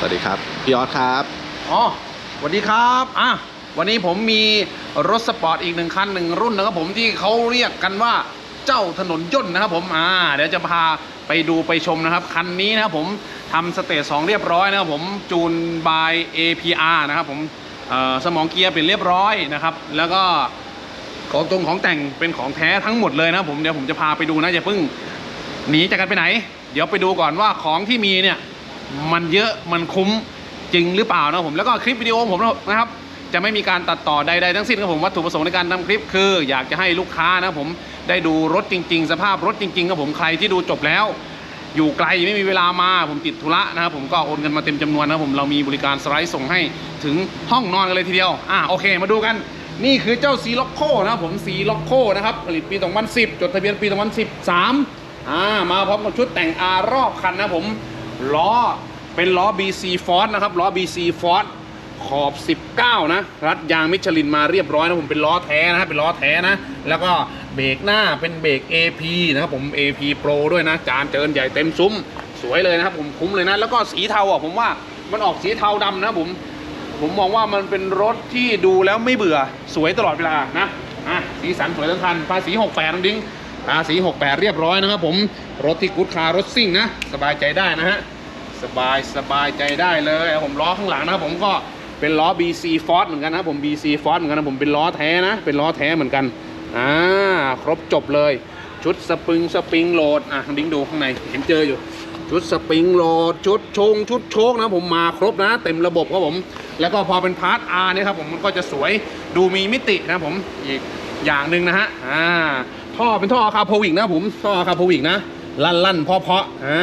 สวัสดีครับ พี่ออสครับอ๋อสวัสดีครับอะวันนี้ผมมีรถสปอร์ตอีกหนึ่งคันหนึ่งรุ่นนะครับผมที่เขาเรียกกันว่าเจ้าถนนย่นนะครับผมอ่าเดี๋ยวจะพาไปดูไปชมนะครับ คันนี้นะครับผมทำสเตจสองเรียบร้อยนะครับผมจูนบาย APR นะครับผมสมองเกียร์เป็นเรียบร้อยนะครับ แล้วก็ของตรงของแต่งเป็นของแท้ทั้งหมดเลยนะผมเดี๋ยวผมจะพาไปดูนะอย่าเพิ่งหนีจากกันไปไหน เดี๋ยวไปดูก่อนว่าของที่มีเนี่ย มันเยอะมันคุ้มจริงหรือเปล่านะผมแล้วก็คลิปวิดีโอผมนะครับจะไม่มีการตัดต่อใดๆทั้งสิ้นครับผมวัตถุประสงค์ในการทำคลิปคือ อยากจะให้ลูกค้านะผมได้ดูรถจริง ๆ สภาพรถจริงๆครับผมใครที่ดูจบแล้ว อยู่ไกลไม่มีเวลามาผมติดธุระนะครับผมก็โอนกันมาเต็มจำนวนนะผมเรามีบริการสไลด์ส่งให้ถึงห้องนอนกันเลยทีเดียวอะโอเค มาดูกัน นี่คือเจ้าซีล็อกโคนะครับผมซีล็อกโคนะครับผลิตปี 2010 จดทะเบียนปี 2013อ่ามาพร้อมกับชุดแต่งอารอบคันนะผมล้อ เป็นล้อ BC Force นะครับล้อ BC Force ขอบ 19 นะ รัดยางมิชลินมาเรียบร้อยนะผมเป็นล้อแท้นะเป็นล้อแท้นะ แล้วก็เบรกหน้าเป็นเบรก AP นะครับผม AP Pro ด้วยนะ จานเจินใหญ่เต็มซุ้ม สวยเลยนะครับผมคุ้มเลยนะ แล้วก็สีเทาอะผมว่ามันออกสีเทาดำนะผมผมมองว่ามันเป็นรถที่ดูแล้วไม่เบื่อสวยตลอดเวลานะอะสีสันสวยทั้งคันภาษี 68ทั้งดิ้งภาษี 68 เรียบร้อยนะครับผมรถที่กุดคาร์รถซิ่งนะ สบายใจได้นะฮะ สบายสบายใจได้เลยผมล้อข้างหลังนะครับผมก็เป็นล้อ BC Force เหมือนกันนะผม BC Force เหมือนกันนะผมเป็นล้อแท้นะ เป็นล้อแท้เหมือนกันอ่าครบจบเลย ชุดสปริงสปริงโหลดอะดิ้งดูข้างในเห็นเจออยู่ ชุดสปริงโหลด ชุดชง ชุดโชคนะผมมาครบนะ เต็มระบบครับผม แล้วก็พอเป็นพาร์ท R เนี่ยครับผมมันก็จะสวยดูมีมิตินะผมอีกอย่างหนึ่งนะฮะอ่าท่อเป็นท่อคาโพวิกนะผมท่อคาโพวิกนะ ลั่นลั่นเพาะเพาะอ่า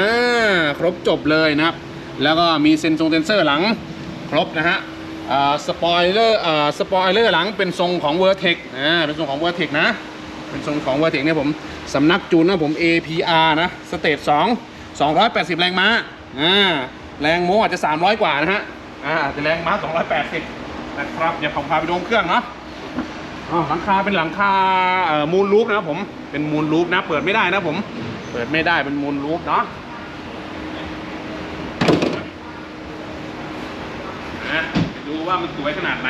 ครบจบเลยนะครับ แล้วก็มีเซนซงเซนเซอร์หลังครบนะฮะสปอยเลอร์สปอยเลอร์หลังเป็นทรงของ Vertex อ่าเป็นทรงของ Vertex นะ เป็นทรงของ Vertex เนี่ยผมสำนักจูนนะผม APR นะสเตจ2 280 แรงม้าอ่าแรงโมอาจจะ 300 กว่านะฮะอ่าแต่แรงม้า 280 นะครับเดี๋ยวผมพาไปดูเครื่องเนาะอ๋อหลังคาเป็นหลังคามูลลูปนะครับผมเป็นมูลลูปนะเปิดไม่ได้นะผม ปิดไม่ได้เป็นมูลลูปเนาะนะไปดูว่ามันสวยขนาดไหน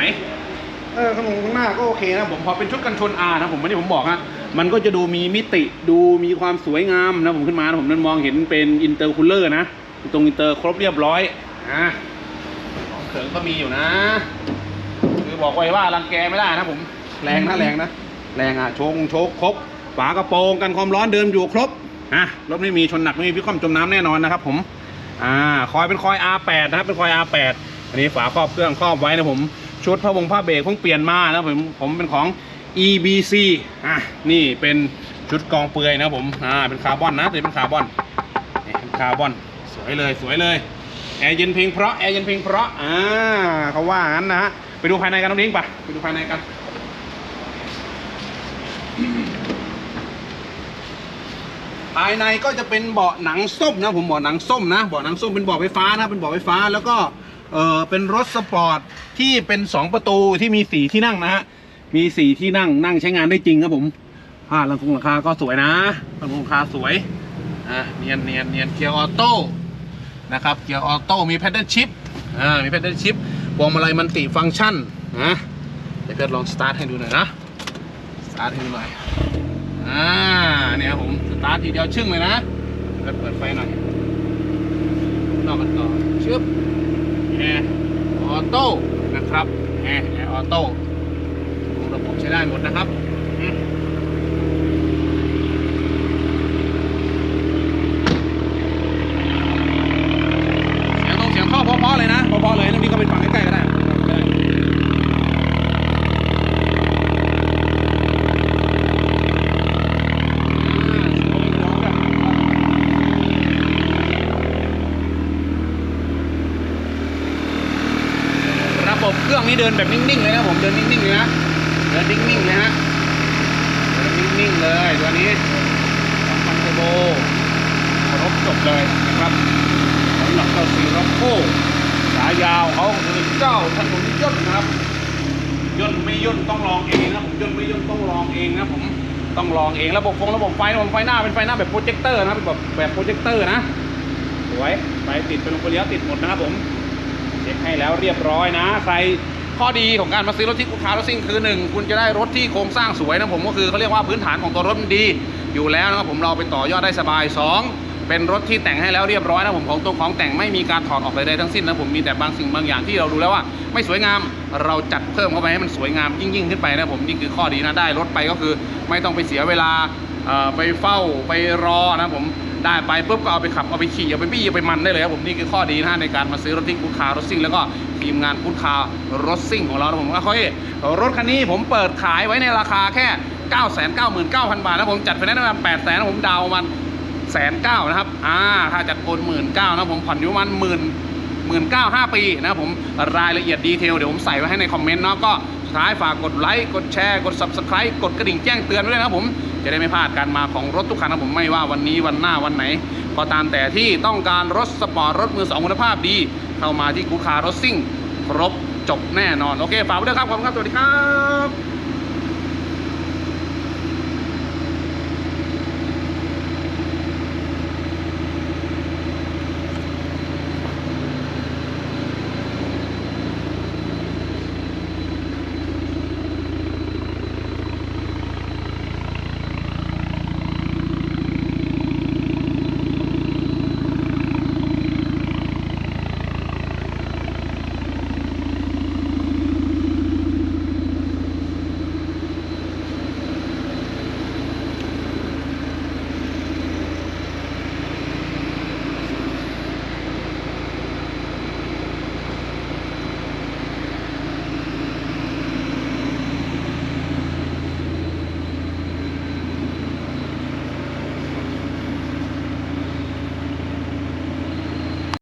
เออข้างลงข้างหน้าก็โอเคนะผมพอเป็นชุดกันชน R นะผมไม่ได้ผมบอกนะมันก็จะดูมีมิติดูมีความสวยงามนะผมขึ้นมานะผมนั่นมองเห็นเป็นอินเตอร์คูลเลอร์นะตรงอินเตอร์ครบเรียบร้อยอะของเขิงก็มีอยู่นะ คือบอกไว้ว่ารังแกไม่ได้นะผมแรงนะแรงนะแรงอะชงโชกครบฝากระโปรงกันความร้อนเดิมอยู่ครบ อะรถไม่มีชนหนักไม่มีพิความจมน้ำแน่นอนนะครับ ผมอ่าคอยเป็นคอย R8 นะครับเป็นคอย R8 อันนี้ฝาครอบเครื่องครอบไว้นะผมชุดผ้าวงผ้าเบรกเพิ่งเปลี่ยนมานะผมผมเป็นของ EBC อะนี่เป็นชุดกองเปลือยนะผมอ่าเป็นคาร์บอนนะตัวนี้เป็นคาร์บอนนี่เป็นคาร์บอนสวยเลยสวยเลยแอร์เย็นเพลงเพราะแอร์เย็นเพลงเพราะอ่าเขาว่างั้นนะฮะไปดูภายในกันน้องนิ้งปะไปดูภายในกัน ภายในก็จะเป็นเบาะหนังส้มนะผมเบาะหนังส้มนะเบาะหนังส้มเป็นเบาะไฟฟ้านะเป็นเบาะไฟฟ้าแล้วก็เออเป็นรถสปอร์ตที่เป็น 2 ประตูที่มีสีที่นั่งนะฮะมีสีที่นั่งนั่งใช้งานได้จริงครับผมผ้าหลังคงหลังคาก็สวยนะหลังคงหลังคาสวยอะเนียนเนียนเนียนเกียร์ออโต้นะครับเกียร์ออโต้มีแพดเดิลชิพอ่ามีแพดเดิลชิพพวงมาลัยมันติฟังก์ชันนะเดี๋ยวเพื่อนลองสตาร์ทให้ดูหน่อยนะสตาร์ทให้ดูหน่อย อ่าเนี่ยครับผมสตาร์ททีเดียวชึ่งเลยนะเปิดเปิดไฟหน่อยนอกกันต่อชึบแอร์ออโต้นะครับแอร์แอร์ออโต้ระบบใช้ได้หมดนะครับอืมเสียงตรงเสียงเข้าเพราะๆเลยนะเพราะๆเลยน้องนี่ก็ไปฟังใกล้ๆก็ได้ ระบบ เครื่องนี้เดินแบบนิ่งๆเลยนะผมเดินนิ่งๆเลยนะเดินนิ่งๆเลยฮะเดินนิ่งๆเลยตัวนี้สองพันเทโบครบจบเลยนะครับสำหรับเจ้าซีร็อกโคสายยาวเขาคือเจ้าถนนย่นนะครับย่นไม่ย่นต้องลองเองนะผมย่นไม่ย่นต้องลองเองนะผมต้องลองเองระบบฟงระบบไฟระบบไฟหน้าเป็นไฟหน้าแบบโปรเจคเตอร์นะเป็นแบบแบบโปรเจคเตอร์นะสวยไฟติดเป็นลงไปเลี้ยวติดหมดนะครับผมเช็คให้แล้วเรียบร้อยนะ ใคร ข้อดีของการมาซื้อรถที่กูคารถซิ่งคือหนึ่งคุณจะได้รถที่โครงสร้างสวยนะผมก็คือเขาเรียกว่าพื้นฐานของตัวรถมันดี อยู่แล้วนะครับผมเราไปต่อยอดได้สบายสองเป็นรถที่แต่งให้แล้วเรียบร้อยนะผมของตัวของแต่งไม่มีการถอดออกใดๆทั้งสิ้นนะผมมีแต่บางสิ่งบางอย่างที่เราดูแล้วว่า ไม่สวยงามเราจัดเพิ่มเข้าไปให้มันสวยงามยิ่งยิ่งๆขึ้นไปนะผมนี่คือข้อดีนะได้รถไปก็คือ ไม่ต้องไปเสียเวลา ไปเฝ้าไปรอนะผมได้ไปปุ๊บก็เอาไปขับเอาไปขี่เอาไปบี้เอาไปมันได้เลยครับผมนี่คือข้อดีนะฮะในการมาซื้อรถที่กูคารถซิ่งแล้วก็ทีมงานกูคารถซิ่งของเรานะผมก็ค่อยรถคันนี้ผมเปิดขายไว้ในราคาแค่ 9 9 9 0 0 0 บาทนะผมจัดไฟแนนซ์ประมาณ8แสนผมดาวมันแสนเก้านะครับ อ่าถ้าจัดโอนหมื่นเก้านะผมผ่อนอยู่มันหมื่นหมื่นเก้าห้าปีนะผมรายละเอียดดีเทลเดี๋ยวผมใส่ไว้ให้ในคอมเมนต์เนาะก็สุดท้ายฝากกดไลค์ กดแชร์ กด subscribe กดกระดิ่งแจ้งเตือนไว้ด้วยนะครับผม จะได้ไม่พลาดการมาของรถทุกคันนะผมไม่ว่าวันนี้วันหน้าวันไหน ก็ตามแต่ที่ต้องการรถสปอร์ตรถมือสองคุณภาพดี เข้ามาที่กูคารถซิ่ง ครบจบแน่นอน โอเคฝากไว้ด้วยครับขอบคุณครับสวัสดีครับ